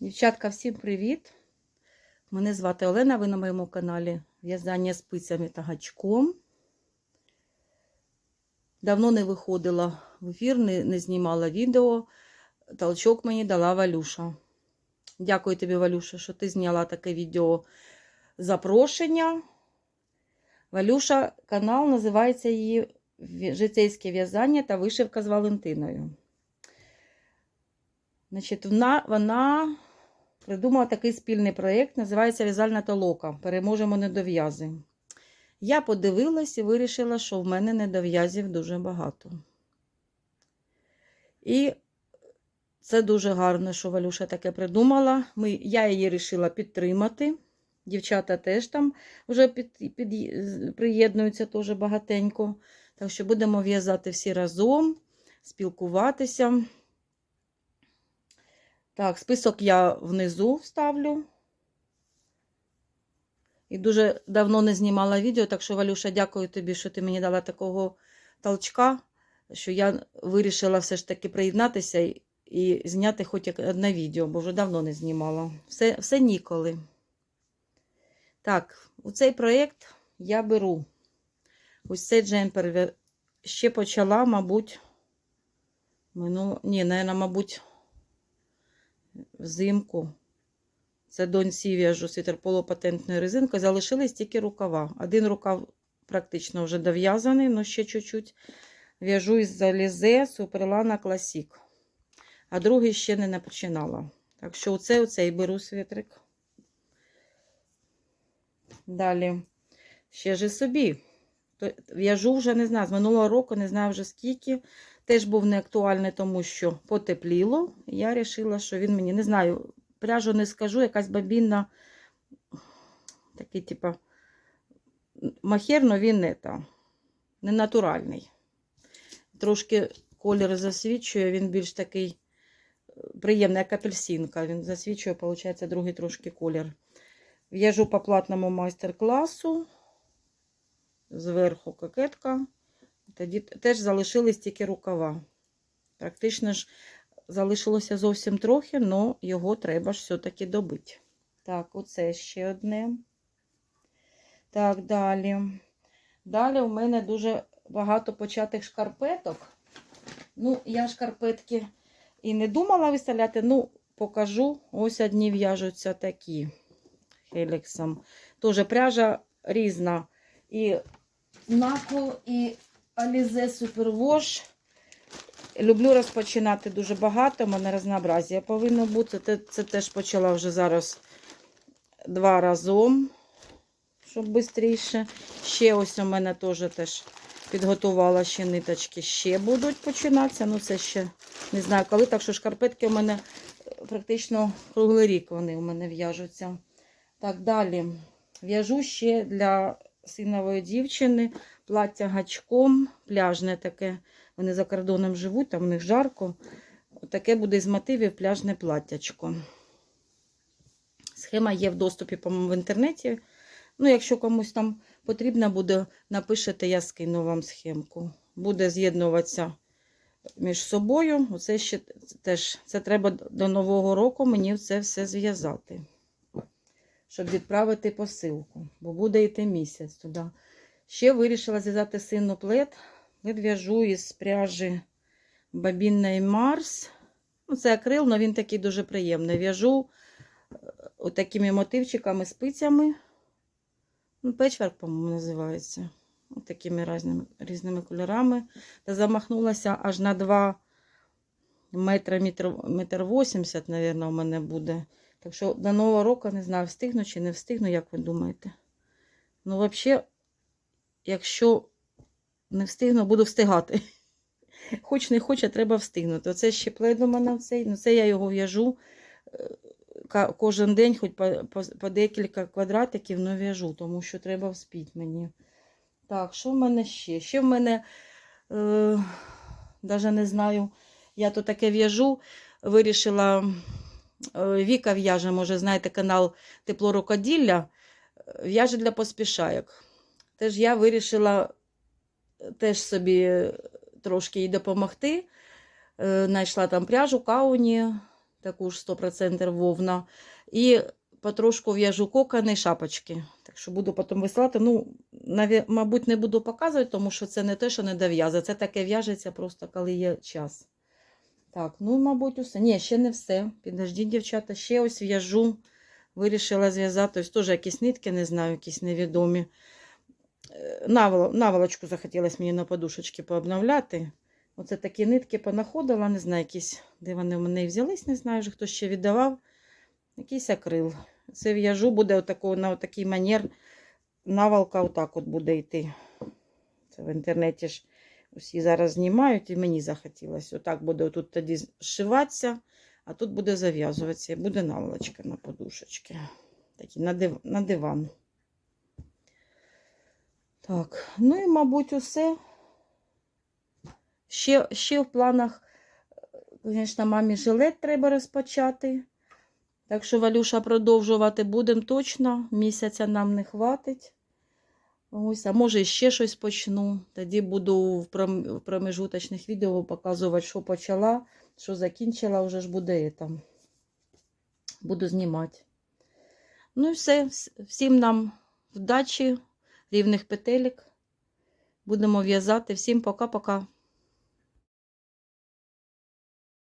Дівчатка, всім привіт! Мене звати Олена, ви на моєму каналі В'язання спицями та гачком. Давно не виходила в ефір, не, не знімала відео. Толчок мені дала Валюша. Дякую тобі, Валюша, що ти зняла таке відео запрошення. Валюша канал називається її Житейське в'язання та вишивка з Валентиною. Значить, вона, вона придумала такий спільний проєкт, називається В'язальна толока. Переможемо недов'язи. Я подивилась і вирішила, що в мене недов'язів дуже багато. І це дуже гарно, що Валюша таке придумала. Ми, я її вирішила підтримати. Дівчата теж там вже під, під, приєднуються теж багатенько. Так що будемо в'язати всі разом, спілкуватися. Так, список я внизу вставлю. І дуже давно не знімала відео, так що, Валюша, дякую тобі, що ти мені дала такого толчка, що я вирішила все ж таки приєднатися і, зняти хоч одне відео, бо вже давно не знімала. Все, все ніколи. Так, у цей проєкт я беру ось цей джемпер. Ще почала, мабуть, минуло, ні, наверное, мабуть, взимку. Це доньці в'яжу світер полупатентною резинкою. Залишились тільки рукава. Один рукав практично вже дов'язаний, але ще чуть-чуть. В'яжу із залізе Суперлана Класік. А другий ще не починала. Так що оце, оце і беру світрик. Далі. Ще ж собі. В'яжу вже не знаю, з минулого року, не знаю вже скільки. Теж був не актуальний, тому що потепліло. Я вирішила, що він мені не знаю, пряжу не скажу, якась бабінна, такий, типа, махер, но він не, та, не натуральний. Трошки колір засвічує, він більш такий приємний, як апельсинка. Він засвічує, виходить, другий трошки колір. В'яжу по платному майстер-класу. Зверху кокетка. Тоді теж залишились тільки рукава. Практично ж залишилося зовсім трохи, але його треба ж все-таки добити. Так, оце ще одне. Так, далі. Далі у мене дуже багато початих шкарпеток. Ну, я шкарпетки і не думала виставляти, ну, покажу. Ось одні в'яжуться такі хеліксом. Теж пряжа різна. І Нако і Alize Superwash. Люблю розпочинати дуже багато, у мене разнообразія повинно бути. Це, це теж почала вже зараз два разом, щоб швидше. Ще ось у мене теж теж підготувала ще ниточки, ще будуть починатися. Ну, це ще не знаю коли. Так що шкарпетки у мене практично круглий рік вони у мене в'яжуться. Так, далі. В'яжу ще для синової дівчини, плаття гачком, пляжне таке. Вони за кордоном живуть, там у них жарко. Таке буде з мотивів пляжне платтячко. Схема є в доступі, по-моєму, в інтернеті. Ну, якщо комусь там потрібно буде, напишете, я скину вам схемку. Буде з'єднуватися між собою. Оце ще теж це треба до Нового року мені це все зв'язати щоб відправити посилку, бо буде йти місяць туди. Ще вирішила зв'язати синну плед. Відв'яжу із пряжі бабінної Марс. Ну, Це акрил, але він такий дуже приємний. В'яжу е, такими мотивчиками, спицями. Ну, Печверк, по-моєму, називається. Ось такими різними, різними кольорами. Та замахнулася аж на 2 метра, метр, метр 80, мабуть, у мене буде. Так що до Нового року не знаю, встигну чи не встигну, як ви думаєте. Ну, взагалі, якщо не встигну, буду встигати. Хоч не хоч, а треба встигнути. Оце ще плед у мене цей. Ну, це я його в'яжу е, кожен день, хоч по, по, по декілька квадратиків, але в'яжу, тому що треба вспіть мені. Так, що в мене ще? Ще в мене, е, навіть не знаю, я то таке в'яжу, вирішила. Е, Віка в'яже, може, знаєте, канал Тепло рукоділля, в'яже для поспішайок. Теж я вирішила е, теж собі трошки їй допомогти. Знайшла там пряжу, кауні, таку ж 100% вовна. І потрошку в'яжу кокони, шапочки. Так що буду потім висилати. Ну, наві- мабуть, не буду показувати, тому що це не те, що не дов'язує. Це таке в'яжеться просто, коли є час. Так, ну, мабуть, усе. Ні, ще не все. Підождіть, дівчата, ще ось в'яжу. Вирішила зв'язати. Ось теж якісь нитки, не знаю, якісь невідомі. Навол, наволочку захотілося мені на подушечки пообновляти. Оце такі нитки понаходила, не знаю, якісь, де вони в мене взялись, не знаю, вже хто ще віддавав. Якийсь акрил. Це в'яжу, буде отако, на такий манер. Навалка отак от буде йти. Це в інтернеті ж усі зараз знімають, і мені захотілося. Отак буде тут тоді зшиватися, а тут буде зав'язуватися. І буде наволочка на подушечки. Такі на диван. Так, ну і, мабуть, усе. Ще, ще в планах, звісно, мамі жилет треба розпочати. Так що, Валюша, продовжувати будемо точно. Місяця нам не хватить. Ось, а може ще щось почну. Тоді буду в промежуточних відео показувати, що почала, що закінчила, вже ж буде там. Буду знімати. Ну і все. Всім нам вдачі, рівних петелек. Будемо в'язати. Всім пока-пока.